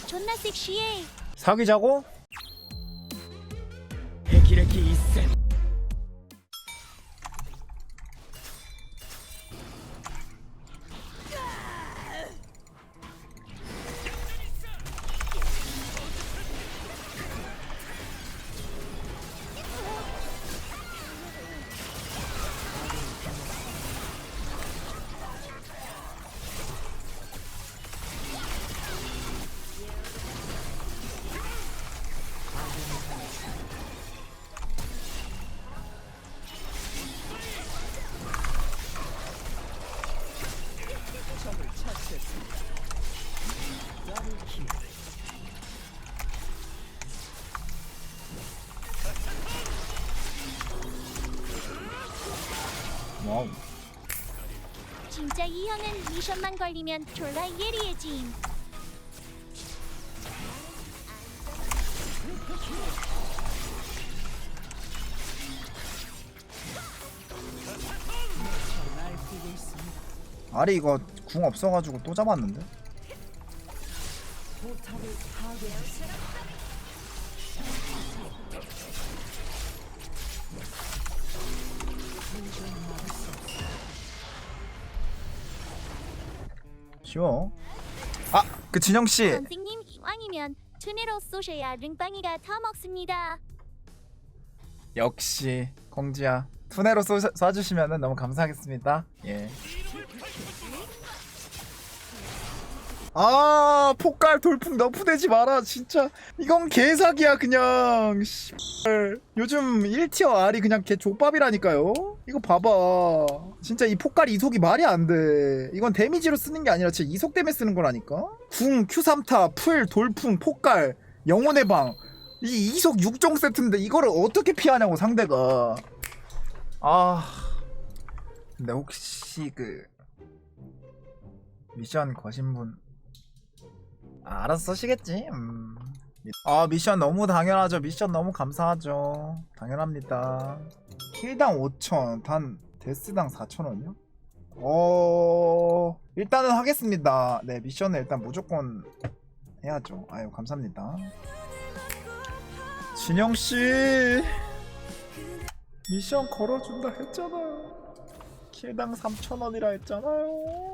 존나 섹시해. 사귀자고? 진짜 이 형은 미션만 걸리면 졸라 예리해짐. 아리 이거 궁 없어가지고 또 잡았는데? 쉬워. 아, 그 진영 씨. 선생님 이왕이면 투네로 쏘셔야 릉빵이가 다 먹습니다. 역시 공지야. 투네로 쏘, 쏴주시면 너무 감사하겠습니다. 예. 아 폭갈 돌풍 너프되지 마라 진짜. 이건 개사기야 그냥. 씨발. 요즘 1티어 알이 그냥 개 족밥이라니까요. 이거 봐봐. 진짜 이 폭갈 이속이 말이 안돼. 이건 데미지로 쓰는 게 아니라 진짜 이속 때문에 쓰는 거라니까. 궁 Q3타 풀 돌풍 폭갈 영혼의 방 이 이속 6종 세트인데 이거를 어떻게 피하냐고 상대가. 아. 근데 혹시 그 미션 거신 분 아, 알아서 쓰시겠지. 음. 아 미션 너무 당연하죠. 미션 너무 감사하죠. 당연합니다. 킬당 5천 단 데스당 4천원이요? 어 일단은 하겠습니다. 네 미션은 일단 무조건 해야죠. 아유 감사합니다. 진영씨! 미션 걸어준다 했잖아요. 킬당 3천원이라 했잖아요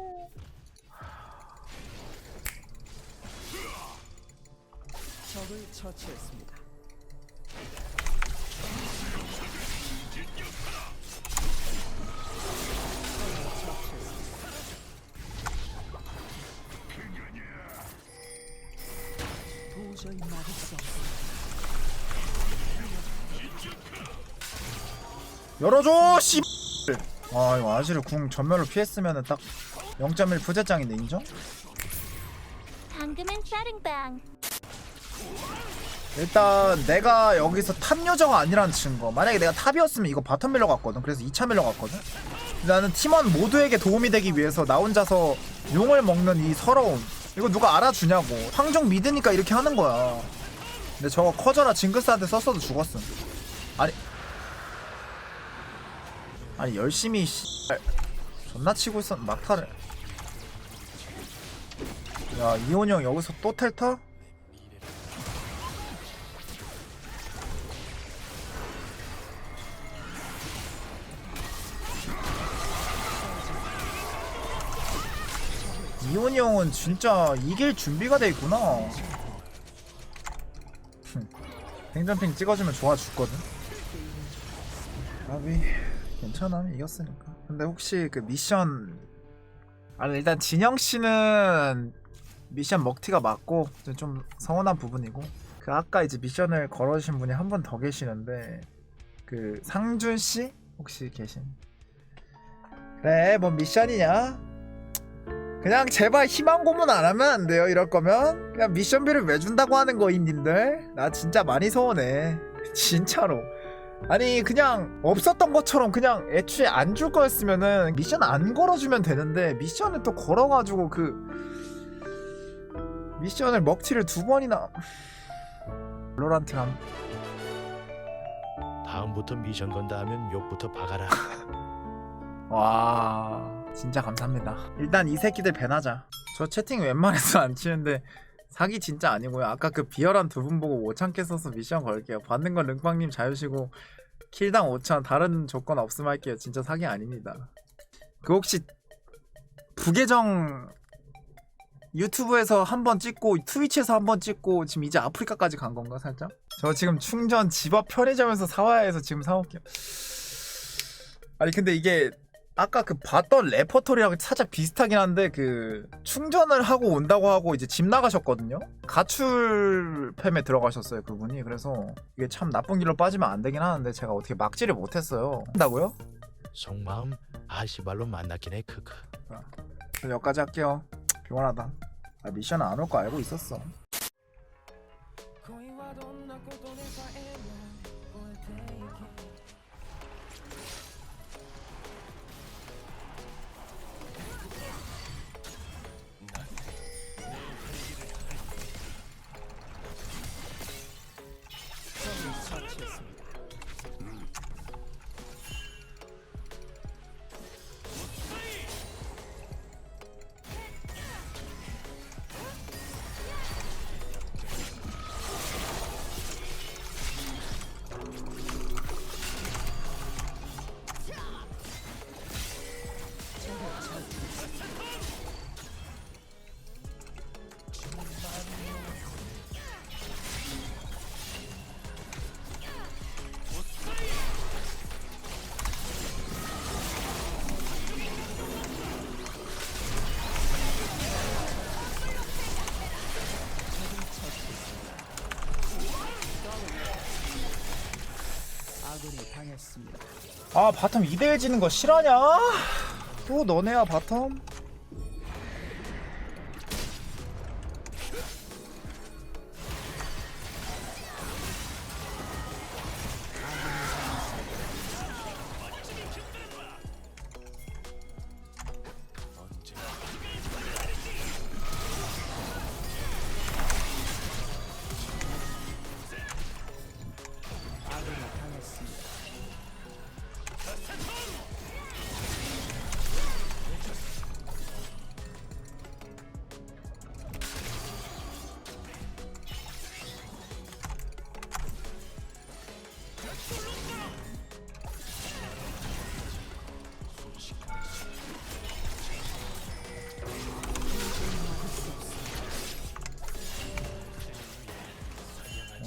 적을 처치했습니다. 도저히 막을 수 없습니다. 열어줘 씨. 아 이거 아지르 궁 전멸로 피했으면은 딱 0.1 부재짱인데 인정? 방금은 짜릉빵. 일단 내가 여기서 탑 요정가 아니라는 증거. 만약에 내가 탑이었으면 이거 바텀 밀러 갔거든. 그래서 2차 밀러 갔거든. 나는 팀원 모두에게 도움이 되기 위해서 나 혼자서 용을 먹는 이 서러움. 이거 누가 알아주냐고. 황정 믿으니까 이렇게 하는 거야. 근데 저거 커져라 징크스한테 썼어도 죽었음. 아니. 아니 열심히 씨. 존나 치고 있었 막타를. 야 이혼이 형 여기서 또 텔타? 이혼이 형은 진짜 이길 준비가 돼 있구나. 흠, 행전핑 찍어주면 좋아 죽거든. 아비 괜찮아 이겼으니까. 근데 혹시 그 미션 아니 일단 진영 씨는 미션 먹튀가 맞고 좀 서운한 부분이고 그 아까 이제 미션을 걸어주신 분이 한 분 더 계시는데 그 상준 씨 혹시 계신? 그래 뭐 미션이냐? 그냥 제발 희망 고문 안 하면 안 돼요 이럴 거면? 그냥 미션비를 왜 준다고 하는 거임 님들? 나 진짜 많이 서운해. 진짜로. 아니 그냥 없었던 것처럼 그냥 애초에 안 줄 거였으면은 미션 안 걸어주면 되는데 미션을 또 걸어가지고 그 미션을 먹튀를 두 번이나 로란트랑 다음부터 미션 건다 하면 욕부터 박아라. 와 진짜 감사합니다 일단 이 새끼들 배나자 저 채팅 웬만해서 안 치는데 사기 진짜 아니고요. 아까 그 비열한 두 분 보고 5천 개 써서 미션 걸게요. 받는 건 릉빵님 자유시고 킬당 5천 다른 조건 없음 할게요. 진짜 사기 아닙니다. 그 혹시 부계정 유튜브에서 한 번 찍고 트위치에서 한 번 찍고 지금 이제 아프리카까지 간 건가 살짝? 저 지금 충전 집 앞 편의점에서 사와야 해서 지금 사올게요. 아니 근데 이게 아까 그 봤던 레퍼토리랑 살짝 비슷하긴 한데 그 충전을 하고 온다고 하고 이제 집 나가셨거든요. 가출 팸에 들어가셨어요 그분이. 그래서 이게 참 나쁜 길로 빠지면 안 되긴 하는데 제가 어떻게 막지를 못했어요. 한다고요? 속마음 아시발로 만났긴 해 크크. 그래서 여기까지 할게요. 피곤하다. 아, 미션 안 올 거 알고 있었어. 당했습니다. 아 바텀 2대1 지는 거 실화냐? 또 너네야 바텀?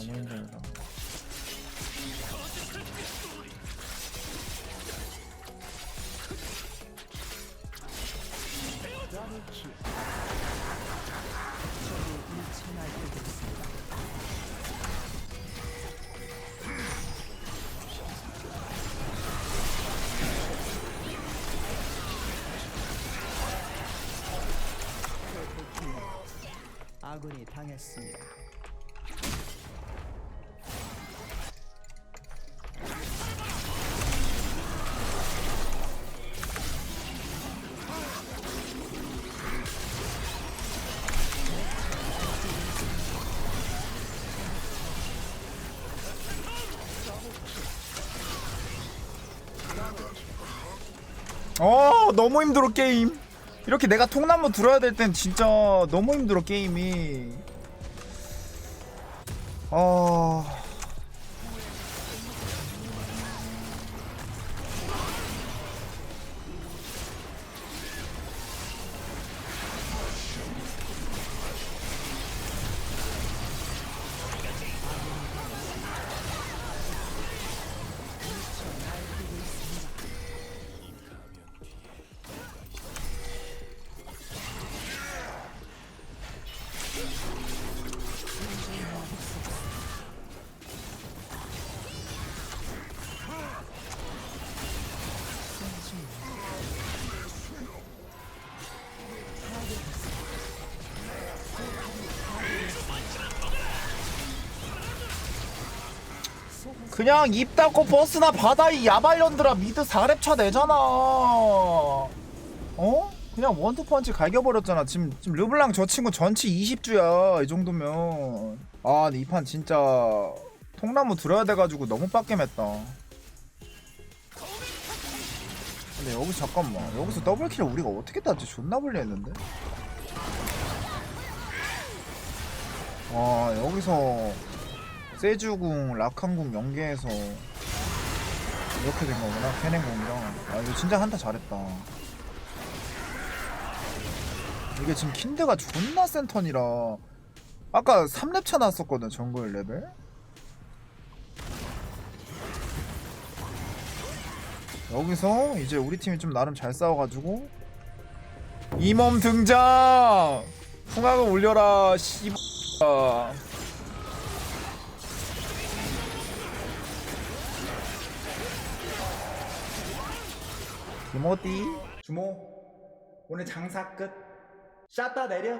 너무 힘들다. 아군이 당했습니다. 어 너무 힘들어 게임. 이렇게 내가 통나무 들어야 될 땐 진짜 너무 힘들어 게임이. 어. 그냥 입 닫고 버스나 받아 이 야발년들아 미드 4렙차 내잖아. 어? 그냥 원투펀치 갈겨버렸잖아. 지금, 지금 르블랑 저 친구 전치 20주야 이 정도면. 아 근데 이 판 진짜 통나무 들어야 돼가지고 너무 빡겜했다. 근데 여기서 잠깐만 여기서 더블킬을 우리가 어떻게 땄지? 존나 불리했는데? 와 여기서 세주궁 라칸궁 연계해서 이렇게 된 거구나 캐넨궁이랑 아 이거 진짜 한타 잘했다. 이게 지금 킨드가 존나 센 턴이라. 아까 3렙 차 나왔었거든 정글 레벨? 여기서 이제 우리 팀이 좀 나름 잘 싸워가지고. 이몸 등장! 풍악을 올려라 씨발 김어디. 주모 오늘 장사 끝. 샷다 내려